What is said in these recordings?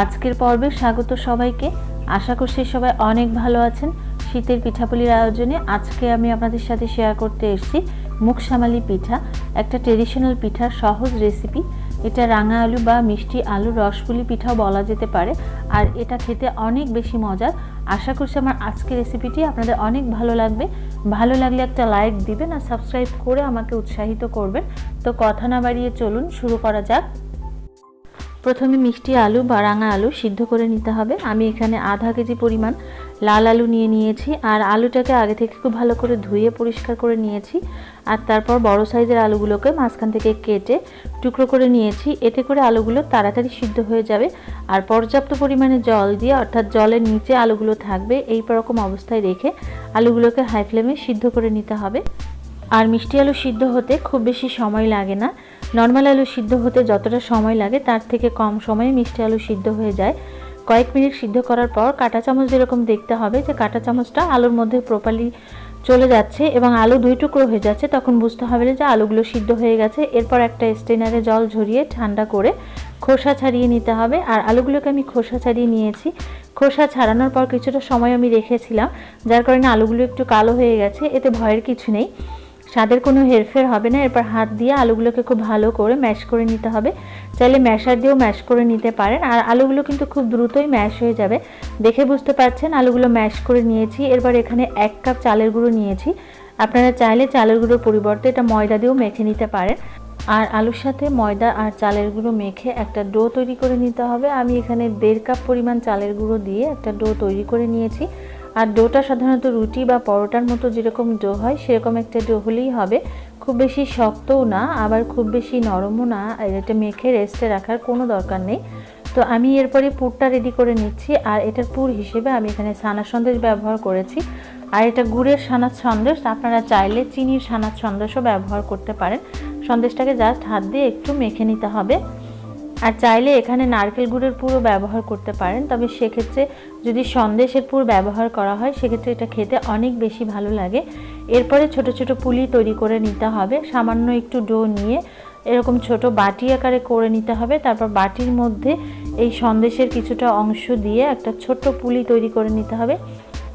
আজকের পর্বে স্বাগত সবাইকে। আশা করছি সবাই অনেক ভালো আছেন। শীতের পিঠাপুলির আয়োজনে আজকে আমি আপনাদের সাথে শেয়ার করতে এসেছি মুখসামালি পিঠা, একটা ট্রেডিশনাল পিঠার সহজ রেসিপি এটা রাঙা আলু বা মিষ্টি আলু রসপুলি পিঠাও বলা যেতে পারে, আর এটা খেতে অনেক বেশি মজার। আশা করছি আমার আজকের রেসিপিটি আপনাদের অনেক ভালো লাগবে। ভালো লাগলে একটা লাইক দিবেন আর সাবস্ক্রাইব করে আমাকে উৎসাহিত করবেন। তো কথা না বাড়িয়ে চলুন, শুরু করা যাক। প্রথমে মিষ্টি আলু বা রাঙা আলু সিদ্ধ করে নিতে হবে। আমি এখানে আধা কেজি পরিমাণ লাল আলু নিয়ে নিয়েছি আর আলুটাকে আগে থেকে খুব ভালো করে ধুয়ে পরিষ্কার করে নিয়েছি আর তারপর বড় সাইজের আলুগুলোকে মাঝখান থেকে কেটে টুকরো করে নিয়েছি। এতে করে আলুগুলো তাড়াতাড়ি সিদ্ধ হয়ে যাবে আর পর্যাপ্ত পরিমাণে জল দিয়ে অর্থাৎ জলের নিচে আলুগুলো থাকবে এই রকম অবস্থায় রেখে আলুগুলোকে হাই ফ্লেমে সিদ্ধ করে নিতে হবে। আর মিষ্টি আলু সিদ্ধ হতে খুব বেশি সময় লাগে না। নর্মাল আলু সিদ্ধ হতে যতটা সময় লাগে, তার থেকে কম সময়ে মিষ্টি আলু সিদ্ধ হয়ে যায়। কয়েক মিনিট সিদ্ধ করার পর কাঁটা চামচ যেরকম দেখতে হবে, যে কাঁটা চামচটা আলুর মধ্যে প্রপারলি চলে যাচ্ছে এবং আলু দুই টুকরো হয়ে যাচ্ছে, তখন বুঝতে হবে যে আলুগুলো সিদ্ধ হয়ে গেছে। এরপর একটা স্টেনারে জল ঝরিয়ে ঠান্ডা করে খোসা ছাড়িয়ে নিতে হবে। আর আলুগুলোকে আমি খোসা ছাড়িয়ে নিয়েছি। খোসা ছাড়ানোর পর কিছুটা সময় আমি রেখেছিলাম, যার কারণে আলুগুলো একটু কালো হয়ে গেছে, এতে ভয়ের কিছু নেই। স্বাদের কোনো হেরফের হবে না, এরপর হাত দিয়ে আলুগুলোকে খুব ভালো করে ম্যাশ করে নিতে হবে। চাইলে ম্যাশার দিয়েও ম্যাশ করে নিতে পারেন, আর আলুগুলো কিন্তু খুব দ্রুতই ম্যাশ হয়ে যাবে। দেখে বুঝতে পারছেন, আলুগুলো ম্যাশ করে নিয়েছি, এরপর এখানে এক কাপ চালের গুঁড়ো নিয়েছি। আপনারা চাইলে চালের গুঁড়োর পরিবর্তে এটা ময়দা দিয়েও মেখে নিতে পারেন। আর আলুর সাথে ময়দা আর চালের গুঁড়ো মেখে একটা ডো তৈরি করে নিতে হবে। আমি এখানে দেড় কাপ পরিমাণ চালের গুঁড়ো দিয়ে একটা ডো তৈরি করে নিয়েছি। আর ডোটা সাধারণত রুটি বা পরোটার মতো যেরকম ডো হয়, সেরকম একটা ডো হলেই হবে। খুব বেশি শক্তও না, আবার খুব বেশি নরমও না এটা মেখে রেস্টে রাখার কোনো দরকার নেই। তো আমি এরপরে পুরটা রেডি করে নিচ্ছি, আর এটার পুর হিসেবে আমি এখানে সানা সন্দেশ ব্যবহার করেছি। আর এটা গুড়ের সানার সন্দেশ, আপনারা চাইলে চিনির সানার সন্দেশও ব্যবহার করতে পারেন। সন্দেশটাকে জাস্ট হাত দিয়ে একটু মেখে নিতে হবে। আর চাইলে এখানে নারকেল গুড়ের পুরো ব্যবহার করতে পারেন, তবে সেক্ষেত্রে যদি সন্দেশের পুর ব্যবহার করা হয়, সেক্ষেত্রে এটা খেতে অনেক বেশি ভালো লাগে। এরপরে ছোট ছোট পুলি তৈরি করে নিতে হবে, সামান্য একটু ডো নিয়ে এরকম ছোট বাটি আকারে করে নিতে হবে, তারপর বাটির মধ্যে এই সন্দেশের কিছুটা অংশ দিয়ে একটা ছোট্ট পুলি তৈরি করে নিতে হবে।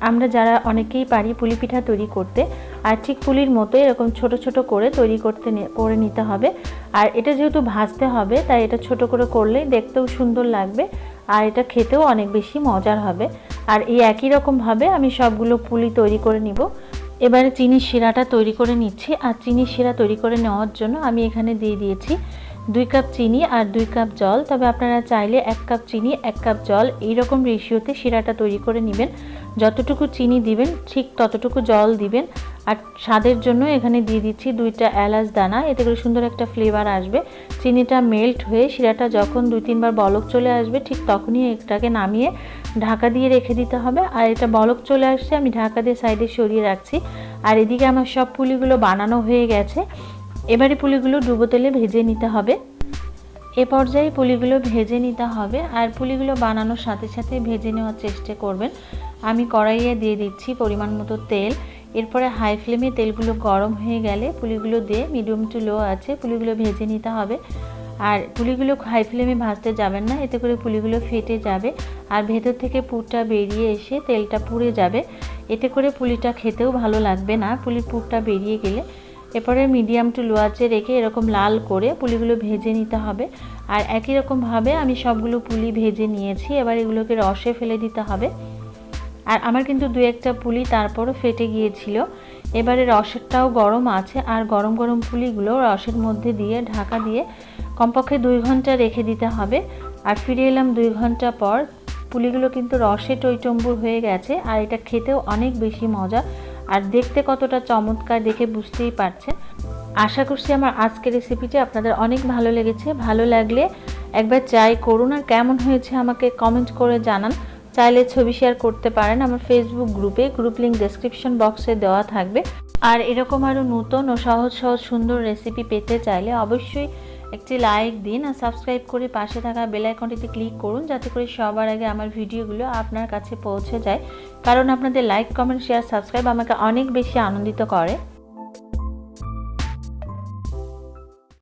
আমরা যারা অনেকেই পারি পুলি পিঠা তৈরি করতে, আর ঠিক পুলির মতো এরকম ছোট ছোট করে তৈরি করতে করে নিতে হবে। আর এটা যেহেতু ভাজতে হবে, তাই এটা ছোট করে করলেই দেখতেও সুন্দর লাগবে, আর এটা খেতেও অনেক বেশি মজার হবে। আর এই একই রকমভাবে আমি সবগুলো পুলি তৈরি করে নিব। এবারে চিনির শিরাটা তৈরি করে নিচ্ছি, আর চিনির শিরা তৈরি করে নেওয়ার জন্য আমি এখানে দিয়ে দিয়েছি দুই কাপ চিনি আর দুই কাপ জল। তবে আপনারা চাইলে এক কাপ চিনি, এক কাপ জল এই রকম রেশিওতে শিরাটা তৈরি করে নেবেন। যতটুকু চিনি দিবেন, ঠিক ততটুকু জল দিবেন। আর স্বাদের জন্য এখানে দিয়ে দিচ্ছি দুইটা এলাচ দানা, এতে করে সুন্দর একটা ফ্লেভার আসবে। চিনিটা মেল্ট হয়ে শিরাটা যখন দুই তিনবার বলক চলে আসবে, ঠিক তখনই এটাকে নামিয়ে ঢাকা দিয়ে রেখে দিতে হবে। আর এটা বলক চলে আসছে, আমি ঢাকা দিয়ে সাইডে সরিয়ে রাখছি। আর এদিকে আমার সব পুলিগুলো বানানো হয়ে গেছে। এবারে পুলিগুলো ডুবো তেলে ভেজে নিতে হবে। এ পর্যায়ে পুলিগুলো ভেজে নিতে হবে আর পুলিগুলো বানানোর সাথে সাথে ভেজে নেওয়ার চেষ্টা করবেন। আমি কড়াইয়ে দিয়ে দিচ্ছি পরিমাণ মতো তেল। এরপরে হাই ফ্লেমে তেলগুলো গরম হয়ে গেলে পুলিগুলো দিয়ে মিডিয়াম টু লো আছে, পুলিগুলো ভেজে নিতে হবে। আর পুলিগুলো হাই ফ্লেমে ভাজতে যাবেন না, এতে করে পুলিগুলো ফেটে যাবে আর ভেতর থেকে পুরটা বেরিয়ে এসে তেলটা পুড়ে যাবে। এতে করে পুলিটা খেতেও ভালো লাগবে না। পুলির পুরটা বেরিয়ে গেলে এরপরে মিডিয়াম টু লো আঁচে রেখে এরকম লাল করে পুলিগুলো ভেজে নিতে হবে। আর একই রকমভাবে আমি সবগুলো পুলি ভেজে নিয়েছি, এবার এগুলোকে রসে ফেলে দিতে হবে। আর আমার কিন্তু দু একটা পুলি তারপরও ফেটে গিয়েছিল। এবারে রসেরটাও গরম আছে, আর গরম গরম পুলিগুলো রসের মধ্যে দিয়ে ঢাকা দিয়ে কমপক্ষে দুই ঘণ্টা রেখে দিতে হবে। আর ফিরে এলাম দুই ঘণ্টা পর, পুলিগুলো কিন্তু রসে টইটম্বুর হয়ে গেছে, আর এটা খেতেও অনেক বেশি মজা। আর দেখতে কতটা চমৎকার দেখে বুঝতেই পারছেন। আশা করছি আমার আজকের রেসিপিটি আপনাদের অনেক ভালো লেগেছে। ভালো লাগলে একবার ট্রাই করুন আর কেমন হয়েছে আমাকে কমেন্ট করে জানান। চাইলে ছবি শেয়ার করতে পারেন। আমার ফেসবুক গ্রুপে গ্রুপ লিঙ্ক ডেসক্রিপশন বক্সে দেওয়া থাকবে। আর এরকম আরও নতুন ও সহজ সহজ সুন্দর রেসিপি পেতে চাইলে অবশ্যই একটি লাইক দিন আর সাবস্ক্রাইব করে পাশে থাকা বেল আইকনটিতে ক্লিক করুন যাতে করে সবার আগে আমার ভিডিওগুলো আপনার কাছে পৌঁছে যায়। কারণ আপনাদের লাইক কমেন্ট শেয়ার সাবস্ক্রাইব আমাকে অনেক বেশি আনন্দিত করে।